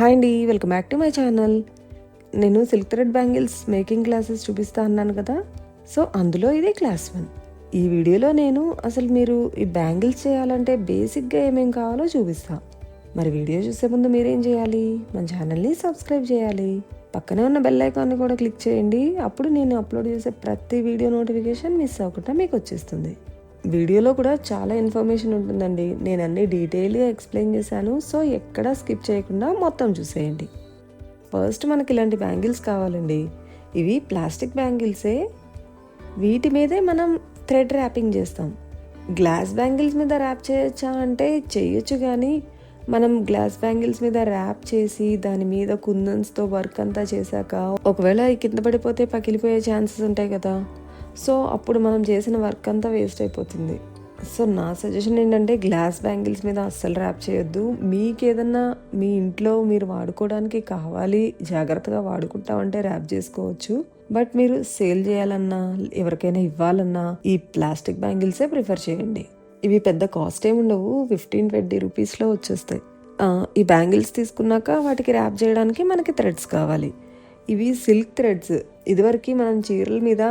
Hi అండి welcome back to my channel. నేను silk thread bangles making classes చూపిస్తా అన్నాను కదా. సో అందులో ఇది క్లాస్ వన్. ఈ వీడియోలో నేను అసలు మీరు ఈ బ్యాంగిల్స్ చేయాలంటే బేసిక్గా ఏమేం కావాలో చూపిస్తా. మరి వీడియో చూసే ముందు మీరేం చేయాలి? మన ఛానల్ని సబ్స్క్రైబ్ చేయాలి. పక్కనే ఉన్న బెల్ ఐకాన్ని కూడా క్లిక్ చేయండి. అప్పుడు నేను అప్లోడ్ చేసే ప్రతి వీడియో నోటిఫికేషన్ మిస్ అవ్వకుండా మీకు వచ్చేస్తుంది. వీడియోలో కూడా చాలా ఇన్ఫర్మేషన్ ఉంటుందండి. నేను అన్ని డీటెయిల్గా ఎక్స్ప్లెయిన్ చేశాను. సో ఎక్కడా స్కిప్ చేయకుండా మొత్తం చూసేయండి. ఫస్ట్ మనకి ఇలాంటి బ్యాంగిల్స్ కావాలండి. ఇవి ప్లాస్టిక్ బ్యాంగిల్సే. వీటి మీదే మనం థ్రెడ్ ర్యాపింగ్ చేస్తాం. గ్లాస్ బ్యాంగిల్స్ మీద ర్యాప్ చేయొచ్చా అంటే చేయొచ్చు కానీ మనం గ్లాస్ బ్యాంగిల్స్ మీద ర్యాప్ చేసి దాని మీద కుందన్స్తో వర్క్ అంతా చేశాక ఒకవేళ కింద పడిపోతే పగిలిపోయే ఛాన్సెస్ ఉంటాయి కదా. సో అప్పుడు మనం చేసిన వర్క్ అంతా వేస్ట్ అయిపోతుంది. సో నా సజెషన్ ఏంటంటే గ్లాస్ బ్యాంగిల్స్ మీద అస్సలు ర్యాప్ చేయొద్దు. మీకు ఏదన్నా మీ ఇంట్లో మీరు వాడుకోవడానికి కావాలి జాగ్రత్తగా వాడుకుంటామంటే ర్యాప్ చేసుకోవచ్చు. బట్ మీరు సేల్ చేయాలన్నా ఎవరికైనా ఇవ్వాలన్నా ఈ ప్లాస్టిక్ బ్యాంగిల్సే ప్రిఫర్ చేయండి. ఇవి పెద్ద కాస్ట్ ఏమి ఉండవు ఫిఫ్టీన్ ట్వంటీ రూపీస్లో వచ్చేస్తాయి. ఈ బ్యాంగిల్స్ తీసుకున్నాక వాటికి ర్యాప్ చేయడానికి మనకి థ్రెడ్స్ కావాలి. ఇవి సిల్క్ థ్రెడ్స్ ఇదివరకు మనం చీరల మీద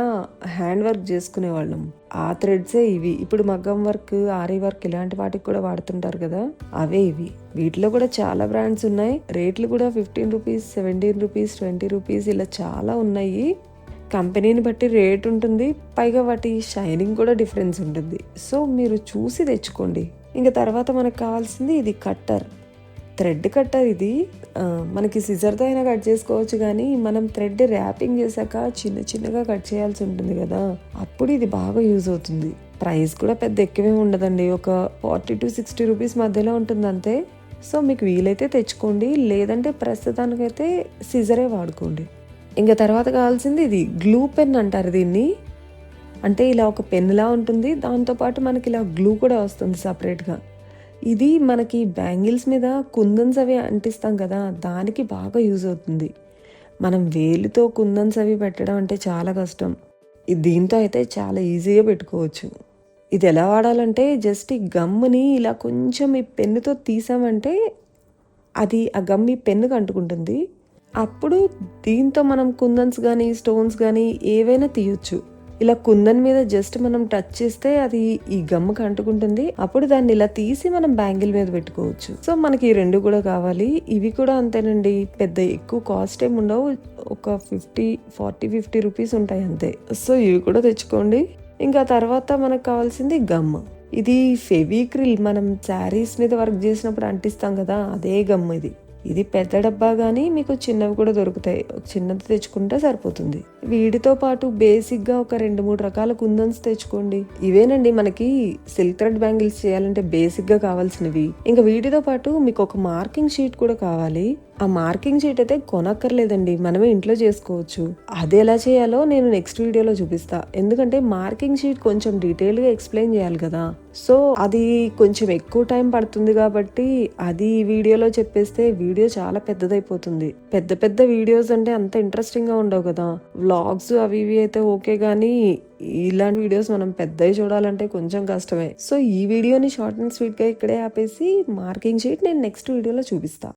హ్యాండ్ వర్క్ చేసుకునే వాళ్ళం ఆ థ్రెడ్సే ఇవి. ఇప్పుడు మగ్గం వర్క్ ఆరీ వర్క్ ఇలాంటి వాటికి కూడా వాడుతుంటారు కదా. అవే ఇవి. వీటిలో కూడా చాలా బ్రాండ్స్ ఉన్నాయి. రేట్లు కూడా fifteen rupees seventeen rupees twenty rupees ఇలా చాలా ఉన్నాయి. కంపెనీని బట్టి రేట్ ఉంటుంది. పైగా వాటి షైనింగ్ కూడా డిఫరెన్స్ ఉంటుంది. సో మీరు చూసి తెచ్చుకోండి. ఇంకా తర్వాత మనకు కావాల్సింది ఇది కట్టర్ థ్రెడ్ కట్టర్ ఇది. మనకి సిజర్తో అయినా కట్ చేసుకోవచ్చు కానీ మనం థ్రెడ్ ర్యాపింగ్ చేశాక చిన్న చిన్నగా కట్ చేయాల్సి ఉంటుంది కదా. అప్పుడు ఇది బాగా యూజ్ అవుతుంది. ప్రైస్ కూడా పెద్ద ఎక్కువే ఉండదండి. ఒక ఫార్టీ టు సిక్స్టీ రూపీస్ మధ్యలో ఉంటుంది అంతే. సో మీకు వీలైతే తెచ్చుకోండి. లేదంటే ప్రస్తుతానికైతే సిజరే వాడుకోండి. ఇంకా తర్వాత కావాల్సింది ఇది గ్లూ పెన్ అంటారు దీన్ని. అంటే ఇలా ఒక పెన్నులా ఉంటుంది. దాంతోపాటు మనకి ఇలా గ్లూ కూడా వస్తుంది సపరేట్గా. ఇది మనకి బ్యాంగిల్స్ మీద కుందన్స్ అవి అంటిస్తాం కదా దానికి బాగా యూజ్ అవుతుంది. మనం వేలుతో కుందన్స్ అవి పెట్టడం అంటే చాలా కష్టం. దీంతో అయితే చాలా ఈజీగా పెట్టుకోవచ్చు. ఇది ఎలా వాడాలంటే జస్ట్ ఈ గమ్ముని ఇలా కొంచెం ఈ పెన్నుతో తీసామంటే అది ఆ గమ్ ఈ పెన్నుకి అంటుకుంటుంది. అప్పుడు దీంతో మనం కుందన్స్ కానీ స్టోన్స్ కానీ ఏవైనా తీయొచ్చు. ఇలా కుందన్ మీద జస్ట్ మనం టచ్ చేస్తే అది ఈ గమ్మకు అంటుకుంటుంది. అప్పుడు దాన్ని ఇలా తీసి మనం బ్యాంగిల్ మీద పెట్టుకోవచ్చు. సో మనకి ఈ రెండు కూడా కావాలి. ఇవి కూడా అంతేనండి. పెద్ద ఎక్కువ కాస్ట్ ఏమి ఉండవు. ఒక ఫిఫ్టీ ఫార్టీ ఫిఫ్టీ రూపీస్ ఉంటాయి అంతే. సో ఇవి కూడా తెచ్చుకోండి. ఇంకా తర్వాత మనకు కావాల్సింది గమ్. ఇది ఫెవిక్రిల్ మనం శారీస్ మీద వర్క్ చేసినప్పుడు అంటిస్తాం కదా అదే గమ్ ఇది. ఇది పెద్ద డబ్బా కానీ మీకు చిన్నవి కూడా దొరుకుతాయి. చిన్నది తెచ్చుకుంటే సరిపోతుంది. వీటితో పాటు బేసిక్గా ఒక రెండు మూడు రకాల కుందన్స్ తెచ్చుకోండి. ఇవేనండి మనకి సిల్క్ థ్రెడ్ బ్యాంగిల్స్ చేయాలంటే బేసిక్గా కావాల్సినవి. ఇంకా వీటితో పాటు మీకు ఒక మార్కింగ్ షీట్ కూడా కావాలి. ఆ మార్కింగ్ షీట్ అయితే కొనక్కర్లేదండి. మనమే ఇంట్లో చేసుకోవచ్చు. అది ఎలా చేయాలో నేను నెక్స్ట్ వీడియోలో చూపిస్తా. ఎందుకంటే మార్కింగ్ షీట్ కొంచెం డీటెయిల్గా ఎక్స్ప్లెయిన్ చేయాలి కదా. సో అది కొంచెం ఎక్కువ టైం పడుతుంది కాబట్టి అది వీడియోలో చెప్పేస్తే వీడియో చాలా పెద్దదైపోతుంది. పెద్ద పెద్ద వీడియోస్ అంటే అంత ఇంట్రెస్టింగ్గా ఉండవు కదా. వ్లాగ్స్ అవి ఇవి అయితే ఓకే కానీ ఇలాంటి వీడియోస్ మనం పెద్దవి చూడాలంటే కొంచెం కష్టమే. సో ఈ వీడియోని షార్ట్ అండ్ స్వీట్గా ఇక్కడే ఆపేసి మార్కింగ్ షీట్ నేను నెక్స్ట్ వీడియోలో చూపిస్తాను